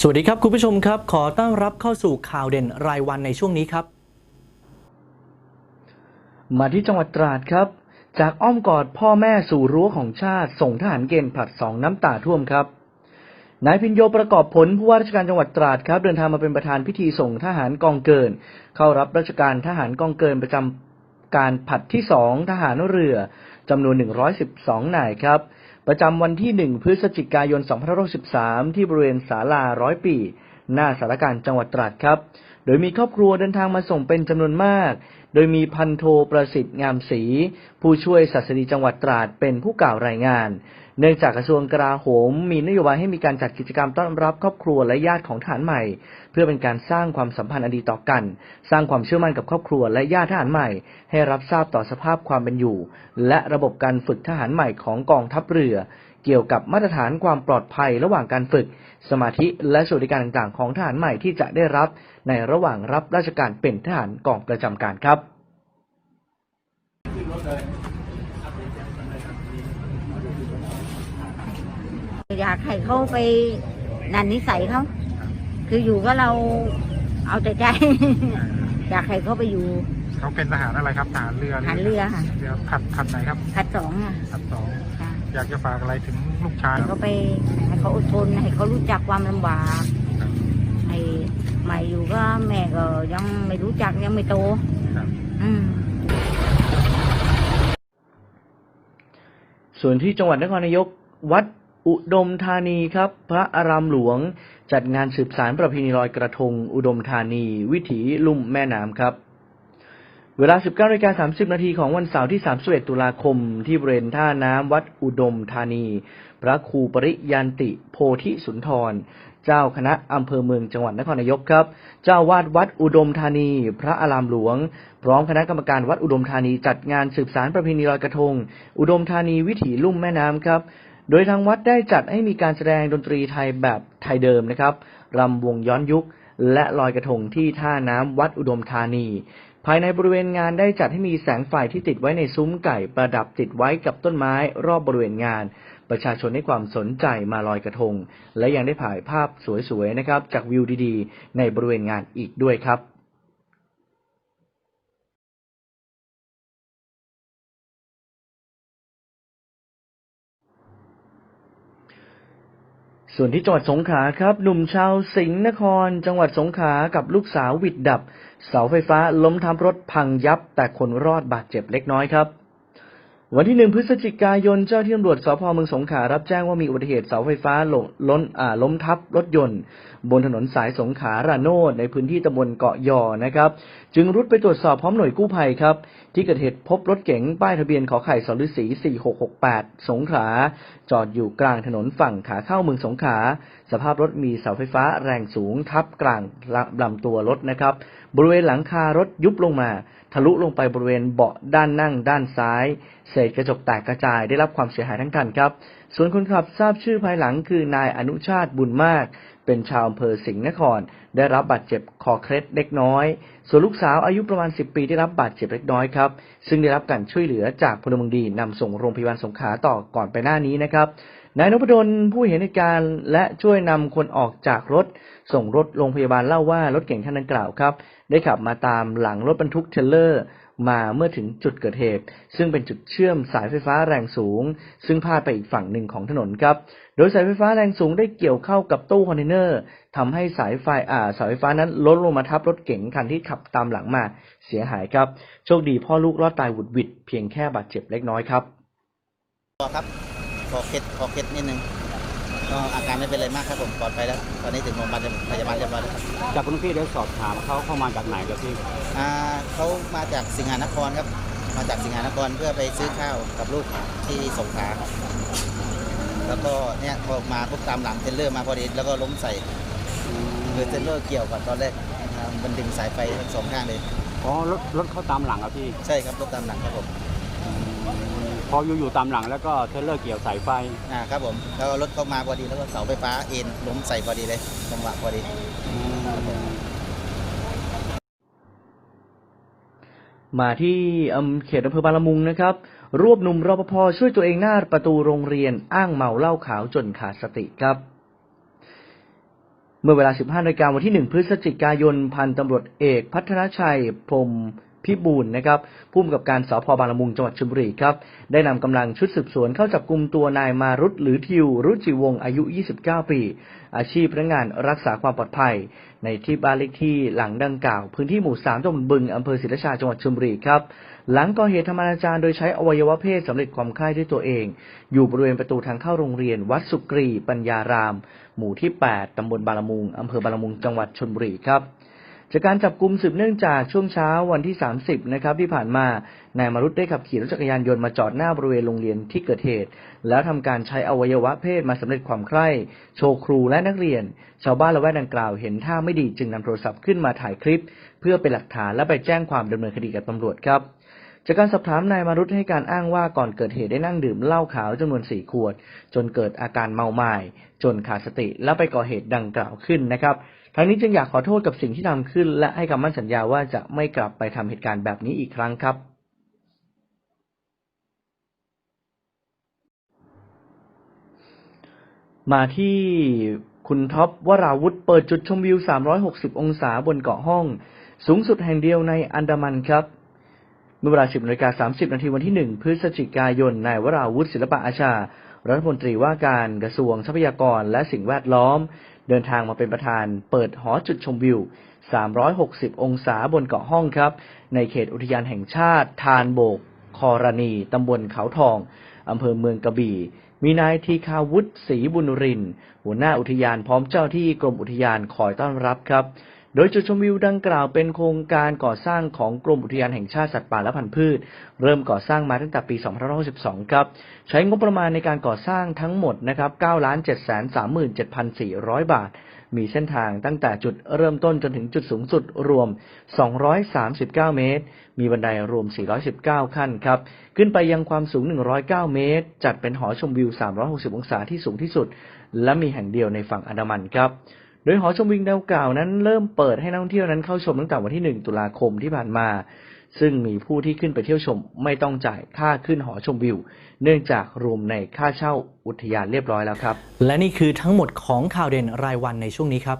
สวัสดีครับ คุณผู้ชมครับ ขอต้อนรับเข้าสู่ข่าวเด่นรายวันในช่วงนี้ครับ มาที่จังหวัดตราดครับ จากอ้อมกอดพ่อแม่สู่รั้วของชาติ ส่งทหารเกณฑ์ผลัดสองน้ำตาท่วมครับนายพินโยประกอบผลผู้ว่าราชการจังหวัดตราดครับ เดินทางมาเป็นประธานพิธีส่งทหารกองเกิน เข้ารับราชการทหารกองเกินประจำการผัดที่สองทหารเรือจำนวน 112นายครับ ประจำวันที่ 1 พฤศจิกายน 2563 ที่บริเวณศาลาร้อยปี หน้าสารการจังหวัดตราดครับ โดยมีครอบครัวเดินทางมาส่งเป็นจำนวนมาก โดยมีพันโทประสิทธิ์งามศรีผู้ช่วยศาสดีจังหวัดตราดเป็นผู้กล่าวรายงาน เนื่องจากกระทรวงกลาโหม มีนโยบายให้มีการจัดกิจกรรมต้อนรับครอบครัวและญาติของทหารใหม่ เพื่อเป็นการสร้างความสัมพันธ์อันดีต่อกัน สร้างความเชื่อมั่นกับครอบครัวและญาติทหารใหม่ ให้รับทราบต่อสภาพความเป็นอยู่ และระบบการฝึกทหารใหม่ของกองทัพเรือ เกี่ยวกับมาตรฐานความปลอดภัยระหว่างการฝึก สมาธิและสวัสดิการต่างๆ ของทหารใหม่ที่จะได้รับในระหว่างรับราชการเป็นทหารกองประจำการครับอยากให้เขาไปนันนิสัยเขาคืออยู่ก็เราเอาแต่ใจ อยากให้เขาไปอยู่เขาเป็นทหารอะไรครับทหารเรือทหารเรือค่ะเรือขัดขัดไหนครับคัดสองอะขัดสองค่ะ อยากจะฝากอะไรถึงลูกชายให้เขาไปให้เขาอดทนให้เขารู้จักความลำบากให้ใหม่อยู่ก็แม่ก็ยังไม่รู้จักยังไม่โต ครับ อืม ส่วนที่จังหวัดนครนายกวัดอุดมธานีครับ พระอารามหลวง จัดงานสืบสารประเพณีลอยกระทง อุดมธานี วิถีลุ่มแม่น้ำครับ เวลา 19นาฬิกา30 นาทีของวันเสาร์ที่ 31 ตุลาคม ที่บริเวณท่าน้ำวัดอุดมธานี พระครูปริยันติโพธิสุนทร เจ้าคณะอำเภอเมืองจังหวัดนครนายกครับ เจ้าวาดวัดอุดมธานี พระอารามหลวง พร้อมคณะกรรมการวัดอุดมธานีจัดงานสืบสารประเพณีลอยกระทง อุดมธานีวิถีลุ่มแม่น้ำครับ โดยทางวัดได้จัดให้มีการแสดงดนตรีไทยแบบไทยเดิมนะครับรำวงย้อนยุคและลอยกระทงที่ท่าน้ำวัดอุดมธานี ภายในบริเวณงานได้จัดให้มีแสงไฟที่ติดไว้ในซุ้มไก่ประดับติดไว้กับต้นไม้รอบบริเวณงาน ประชาชนให้ความสนใจมาลอยกระทง และยังได้ถ่ายภาพสวยๆนะครับ จากวิวดีๆ ในบริเวณงานอีกด้วยครับ ส่วนที่จังหวัดสงขลาครับ หนุ่มชาวสิงห์นคร จังหวัดสงขลากับลูกสาวหวิดดับ เสาไฟฟ้าล้มทับรถพังยับ แต่คนรอดบาดเจ็บเล็กน้อยครับ วันที่หนึ่งพฤศจิกายนเจ้าที่ตำรวจสพเมืองสงขลารับแจ้งว่ามีอุบัติเหตุเสาไฟฟ้าหล่นล้นอ่าล้มทับรถยนต์ บนถนนสายสงขลาระโนดในพื้นที่ตำบลเกาะยอนะครับ จึงรุดไปตรวจสอบพร้อมหน่วยกู้ภัยครับ ที่เกิดเหตุพบรถเก๋งป้ายทะเบียนขอไข่สฤษี4668 สงขลาจอดอยู่กลางถนนฝั่งขาเข้าเมืองสงขลาสภาพรถมีเสาไฟฟ้าแรงสูงทับกลางลำตัวรถนะครับ บริเวณหลังคารถยุบลงมา ทะลุลงไปบริเวณเบาะด้านนั่งด้านซ้ายศษกระจกแตกกระจายได้รับความเสียหายทั้งคันครับ ส่วนคนขับทราบชื่อภายหลังคือนายอนุชาติบุญมาก เป็นชาวอำเภอสิงห์นคร ได้รับบาดเจ็บคอเคล็ดเล็กน้อย ส่วนลูกสาวอายุประมาณ 10 ปีได้รับบาดเจ็บเล็กน้อยครับ ซึ่งได้รับการช่วยเหลือจากพลเมืองดีนำส่งโรงพยาบาลสงขลาต่อก่อนไปหน้านี้นะครับนายนพดลผู้เห็นเหตุการณ์และช่วยนำคนออกจากรถ ส่งรถโรงพยาบาลเล่าว่ารถเก่งคันดังกล่าวครับ ได้ขับมาตามหลังรถบรรทุกเทรลเลอร์ มาเมื่อถึงจุดเกิดเหตุ ซึ่งเป็นจุดเชื่อมสายไฟฟ้าแรงสูง ซึ่งพาดไปอีกฝั่งหนึ่งของถนนครับ โดยสายไฟฟ้าแรงสูงได้เกี่ยวเข้ากับตู้คอนเทนเนอร์ทำให้สายไฟอ่าสายไฟฟ้านั้นล้นลงมาทับรถเก๋งคันที่ขับตามหลังมาเสียหายครับ โชคดีพ่อลูกรอดตายหวุดหวิดเพียงแค่บาดเจ็บเล็กน้อยครับคอครับคอเคล็ดคอเคล็ดนิดนึง ก็อาการไม่เป็นไรมากครับผมปลอดภัยแล้ว ตอนนี้ถึงโรงพยาบาลพยาบาลเรียบร้อยแล้วครับจากคุณพี่ได้สอบถามเขาเข้ามาจากไหนครับพี่อ่าเขามาจากสิงหานครครับ มาจากสิงหานครเพื่อไปซื้อข้าวกับลูกที่สงขลาแล้วก็เนี่ยพอมาปุ๊บตามหลังเทรลเลอร์มาพอดีแล้วก็ล้มใส่คือเทรลเลอร์เกี่ยวกับตอนแรกอ่ามันดึงสายไฟทั้งสองข้างเลยอ๋อรถรถเขาตามหลังครับพี่ ใช่ครับรถตามหลังครับผม พออยู่อยู่ตามหลังแล้วก็เทรลเลอร์เกี่ยวสายไฟอ่าครับผมแล้วก็รถเข้ามาพอดีแล้วก็เสาไฟฟ้าเอ็นล้มใส่พอดีเลยจังหวะพอดี มาที่อำเขตอำเภอบางละมุงนะครับ รวบหนุ่มรปภช่วยตัวเองหน้าประตูโรงเรียนอ้างเมาเหล้าขาวจนขาดสติครับ เมื่อเวลา 15นาฬิกาวันที่ 1 พฤศจิกายน พันตำรวจเอกพัฒนชัยพรหม พิบูลนะครับผู้กำกับการสพบางละมุงจังหวัดชลบุรีครับได้นำกำลังชุดสืบสวนเข้าจับกลุ่มตัวนายมารุตหรือทิว รุจิวงอายุ 29 ปี อาชีพพนักงานรักษาความปลอดภัย ในที่บ้านเลขที่หลังดังกล่าว พื้นที่หมู่ 3ตำบลบึงอำเภอศรีราชาจังหวัดชลบุรีครับหลังก่อเหตุทำอนาจารโดยใช้อวัยวะเพศสำเร็จความใคร่ด้วยตัวเอง อยู่บริเวณประตูทางเข้าโรงเรียน วัดสุกรี ปัญญาราม หมู่ที่ 8ตำบลบางละมุงอำเภอบางละมุงจังหวัดชลบุรีครับ จากการจับกลุ่มสืบเนื่องจากช่วงเช้าวันที่ 30 นะครับที่ผ่านมา นายมารุตได้ขับขี่รถจักรยานยนต์มาจอดหน้าบริเวณโรงเรียนที่เกิดเหตุ แล้วทำการใช้อวัยวะเพศมาสำเร็จความใคร่ โชว์ครูและนักเรียน ชาวบ้านละแวกดังกล่าวเห็นท่าไม่ดีจึงนำโทรศัพท์ขึ้นมาถ่ายคลิป เพื่อเป็นหลักฐานและไปแจ้งความดำเนินคดีกับตำรวจครับ จากการสอบถามนายมารุตให้การอ้างว่าก่อนเกิดเหตุได้นั่งดื่มเหล้าขาวจำนวนสี่ขวด จนเกิดอาการเมาไม้จนขาดสติและไปก่อเหตุดังกล่าวขึ้นนะครับทั้งนี้จึงอยากขอโทษกับสิ่งที่ทำขึ้น และให้คำมั่นสัญญาว่าจะไม่กลับไปทำเหตุการณ์แบบนี้อีกครั้งครับมาที่คุณท็อปวราวุธเปิดจุดชมวิว 360 องศาบนเกาะห้อง สูงสุดแห่งเดียวในอันดามันครับ เมื่อเวลา 10นาฬิกา30 นาทีวันที่ 1 พฤศจิกายน นายวราวุธศิลปะอาชา รัฐมนตรีว่าการกระทรวงทรัพยากรและสิ่งแวดล้อม เดินทางมาเป็นประธานเปิดหอจุดชมวิว 360 องศาบนเกาะห้องครับ ในเขตอุทยานแห่งชาติทานโบก คอรณีตำบลเขาทองอำเภอเมืองกระบี่ มีนายทีคาวุฒิศรีบุญริน หัวหน้าอุทยานพร้อมเจ้าที่กรมอุทยานคอยต้อนรับครับ โดยจุดชมวิวดังกล่าวเป็นโครงการก่อสร้างของกรมอุทยานแห่งชาติสัตว์ป่าและพันธุ์พืช เริ่มก่อสร้างมาตั้งแต่ปี 2562 ครับ ใช้งบประมาณในการก่อสร้างทั้งหมดนะครับ 9 7 3 7 4 0 0 บาท มีเส้นทางตั้งแต่จุดเริ่มต้นจนถึงจุดสูงสุดรวม 239 เมตร มีบันไดรวม 419 ขั้นครับ ขึ้นไปยังความสูง 109 เมตร จัดเป็นหอชมวิว 360 องศาที่สูงที่สุด และมีแห่งเดียวในฝั่งอันดามันครับ โดยหอชมวิวดังกล่าวนั้นเริ่มเปิดให้นักท่องเที่ยวนั้นเข้าชมตั้งแต่วันที่ 1 ตุลาคมที่ผ่านมา ซึ่งมีผู้ที่ขึ้นไปเที่ยวชมไม่ต้องจ่ายค่าขึ้นหอชมวิว เนื่องจากรวมในค่าเช่าอุทยานเรียบร้อยแล้วครับ และนี่คือทั้งหมดของข่าวเด่นรายวันในช่วงนี้ครับ